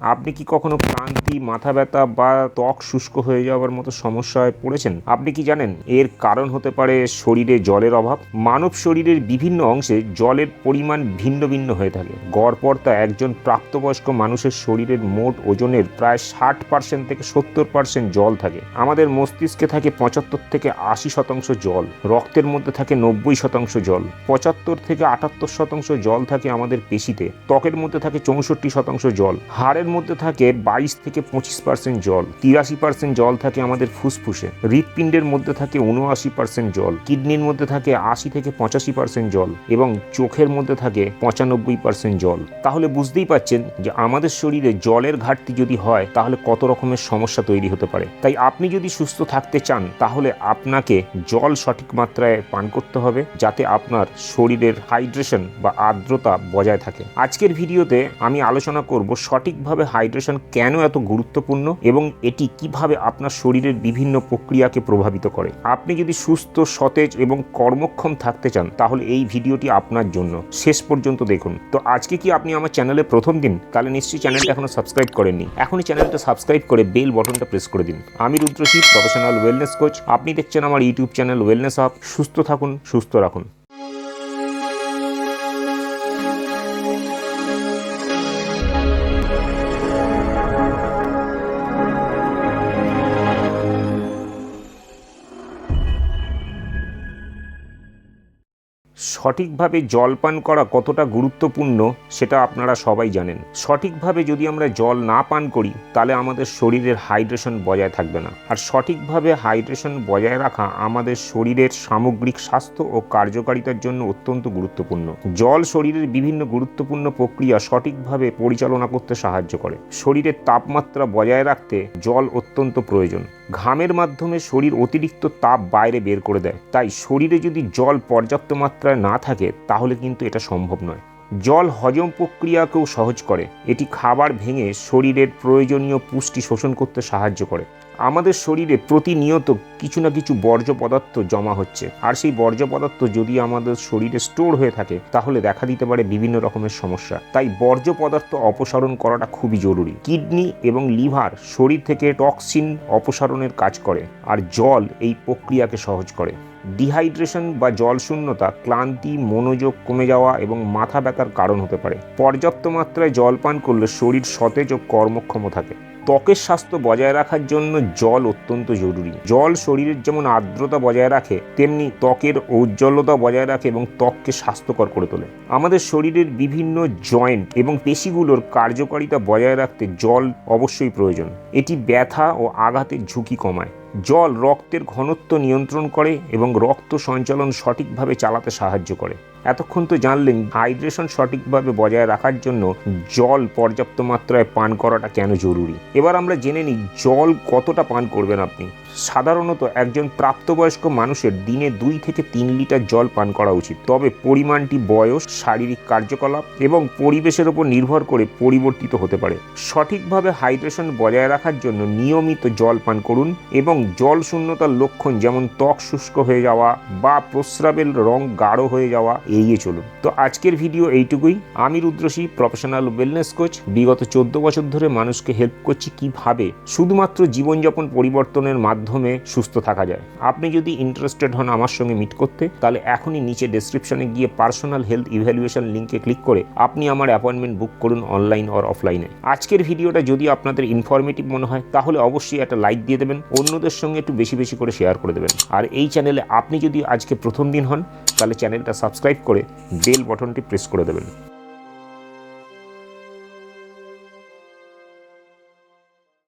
আপনি কি কখনো ক্লান্তি, মাথা ব্যথা বা ত্বক শুষ্ক হয়ে যাওয়ার মতো সমস্যায় পড়েছেন? আপনি কি জানেন এর কারণ হতে পারে শরীরে জলের অভাব? মানব শরীরের বিভিন্ন অংশে জলের পরিমাণ ভিন্ন ভিন্ন হয়ে থাকে। গড়পড়তা একজন প্রাপ্তবয়স্ক মানুষের শরীরের মোট ওজনের প্রায় ষাট পার্সেন্ট থেকে সত্তর পার্সেন্ট জল থাকে। আমাদের মস্তিষ্কে থাকে পঁচাত্তর থেকে আশি শতাংশ জল। রক্তের মধ্যে থাকে নব্বই শতাংশ জল। পঁচাত্তর থেকে আটাত্তর শতাংশ জল থাকে আমাদের পেশিতে। ত্বকের মধ্যে থাকে চৌষট্টি শতাংশ জল। হাড়ের মধ্যে থাকে বাইশ থেকে পঁচিশ পার্সেন্ট জল, তিরাশি পার্সেন্ট জল থাকে আমাদের ফুসফুসে, হৃৎপিণ্ডের মধ্যে থাকে উনআশি পার্সেন্ট জল, কিডনির মধ্যে থাকে আশি থেকে পঁচাশি পার্সেন্ট জল এবং চোখের মধ্যে থাকে পঁচানব্বই পার্সেন্ট জল। তাহলে বুঝতেই পাচ্ছেন যে আমাদের শরীরে জলের ঘাটতি যদি হয়, তাহলে কত রকমের সমস্যা তৈরি হতে পারে। তাই আপনি যদি সুস্থ থাকতে চান, তাহলে আপনাকে জল সঠিক মাত্রায় পান করতে হবে, যাতে আপনার শরীরের হাইড্রেশন বা আর্দ্রতা বজায় থাকে। আজকের ভিডিওতে আমি আলোচনা করব সঠিকভাবে হাইড্রেশন কেন এত গুরুত্বপূর্ণ এবং এটি কীভাবে আপনার শরীরের বিভিন্ন প্রক্রিয়াকে প্রভাবিত করে? আপনি যদি সুস্থ, সতেজ এবং কর্মক্ষম থাকতে চান, তাহলে এই ভিডিওটি আপনার জন্য। শেষ পর্যন্ত দেখুন। তো আজকে কি আপনি আমার চ্যানেলে প্রথম দিন? তাহলে নিশ্চয়ই চ্যানেলটা এখনও সাবস্ক্রাইব করেননি। এখনই চ্যানেলটা সাবস্ক্রাইব করে বেল বটনটা প্রেস করে দিন। আমি রুদ্রশীল প্রফেশনাল ওয়েলনেস কোচ আপনি দেখছেন আমার ইউটিউব চ্যানেল ওয়েলনেস আপ সুস্থ থাকুন, সুস্থ রাখুন। সঠিকভাবে জল পান করা কতটা গুরুত্বপূর্ণ সেটা আপনারা সবাই জানেন। সঠিকভাবে যদি আমরা জল না পান করি, তাহলে আমাদের শরীরের হাইড্রেশন বজায় থাকবে না। আর সঠিকভাবে হাইড্রেশন বজায় রাখা আমাদের শরীরের সামগ্রিক স্বাস্থ্য ও কার্যকারিতার জন্য অত্যন্ত গুরুত্বপূর্ণ। জল শরীরের বিভিন্ন গুরুত্বপূর্ণ প্রক্রিয়া সঠিকভাবে পরিচালনা করতে সাহায্য করে। শরীরের তাপমাত্রা বজায় রাখতে জল অত্যন্ত প্রয়োজন। ঘামের মাধ্যমে শরীর অতিরিক্ত তাপ বাইরে বের করে দেয়। তাই শরীরে যদি জল পর্যাপ্ত মাত্রায় না থাকে, তাহলে কিন্তু এটা সম্ভব নয়। জল হজম প্রক্রিয়াকেও সহজ করে। এটি খাবার ভেঙে শরীরের প্রয়োজনীয় পুষ্টি শোষণ করতে সাহায্য করে। আমাদের শরীরে প্রতিনিয়ত কিছু না কিছু বর্জ্য পদার্থ জমা হচ্ছে। আর সেই বর্জ্য পদার্থ যদি আমাদের শরীরে স্টোর হয়ে থাকে, তাহলে দেখা দিতে পারে বিভিন্ন রকমের সমস্যা। তাই বর্জ্য পদার্থ অপসারণ করাটা খুবই জরুরি। কিডনি এবং লিভার শরীর থেকে টক্সিন অপসারণের কাজ করে, আর জল এই প্রক্রিয়াকে সহজ করে। ডিহাইড্রেশন বা জল শূন্যতা ক্লান্তি, মনোযোগ কমে যাওয়া এবং মাথা ব্যথার কারণ হতে পারে। পর্যাপ্ত মাত্রায় জল পান করলে শরীর সতেজ ও কর্মক্ষম থাকে। ত্বকের স্বাস্থ্য বজায় রাখার জন্য জল অত্যন্ত জরুরি। জল শরীরের যেমন আর্দ্রতা বজায় রাখে, তেমনি ত্বকের ঔজ্জ্বল্যতা বজায় রাখে এবং ত্বককে স্বাস্থ্যকর করে তোলে। আমাদের শরীরের বিভিন্ন জয়েন্ট এবং পেশিগুলোর কার্যকারিতা বজায় রাখতে জল অবশ্যই প্রয়োজন। এটি ব্যথা ও আঘাতের ঝুঁকি কমায়। জল রক্তের ঘনত্ব নিয়ন্ত্রণ করে এবং রক্ত সঞ্চালন সঠিকভাবে চালাতে সাহায্য করে। এতক্ষণ তো জানলেন হাইড্রেশন সঠিকভাবে বজায় রাখার জন্য জল পর্যাপ্ত মাত্রায় পান করাটা কেন জরুরি। এবার আমরা জেনে নিই জল কতটা পান করবেন আপনি। সাধারণত একজন প্রাপ্তবয়স্ক মানুষের দিনে দুই থেকে তিন লিটার জল পান করা উচিত। তবে পরিমাণটি বয়স, শারীরিক কার্যকলাপ এবং পরিবেশের উপর নির্ভর করে পরিবর্তিত হতে পারে। সঠিকভাবে হাইড্রেশন বজায় রাখার জন্য নিয়মিত জল পান করুন এবং জল শূন্যতার লক্ষণ যেমন ত্বক শুষ্ক হয়ে যাওয়া বা প্রস্রাবের রং গাঢ় হয়ে যাওয়া, এড়িয়ে চলুন। তো আজকের ভিডিও এইটুকুই। আমি রুদ্রসী প্রফেশনাল ওয়েলনেস কোচ বিগত চোদ্দ বছর ধরে মানুষকে হেল্প করছি কীভাবে? শুধুমাত্র জীবনযাপন পরিবর্তনের মাধ্যমে সুস্থ থাকা যায়। আপনি যদি ইন্টারেস্টেড হন আমার সঙ্গে মিট করতে, তাহলে এখনই নিচে ডেসক্রিপশনে গিয়ে পার্সোনাল হেলথ ইভ্যালুয়েশন লিঙ্কে ক্লিক করে আপনি আমার অ্যাপয়েন্টমেন্ট বুক করুন অনলাইন অর অফলাইনে আজকের ভিডিওটা যদি আপনাদের ইনফরমেটিভ মনে হয়, তাহলে অবশ্যই একটা লাইক দিয়ে দেবেন, অন্যদের সঙ্গে একটু বেশি বেশি করে শেয়ার করে দেবেন। আর এই চ্যানেলে আপনি যদি আজকে প্রথম দিন হন, তাহলে চ্যানেলটা সাবস্ক্রাইব করে বেল বটনটি প্রেস করে দেবেন।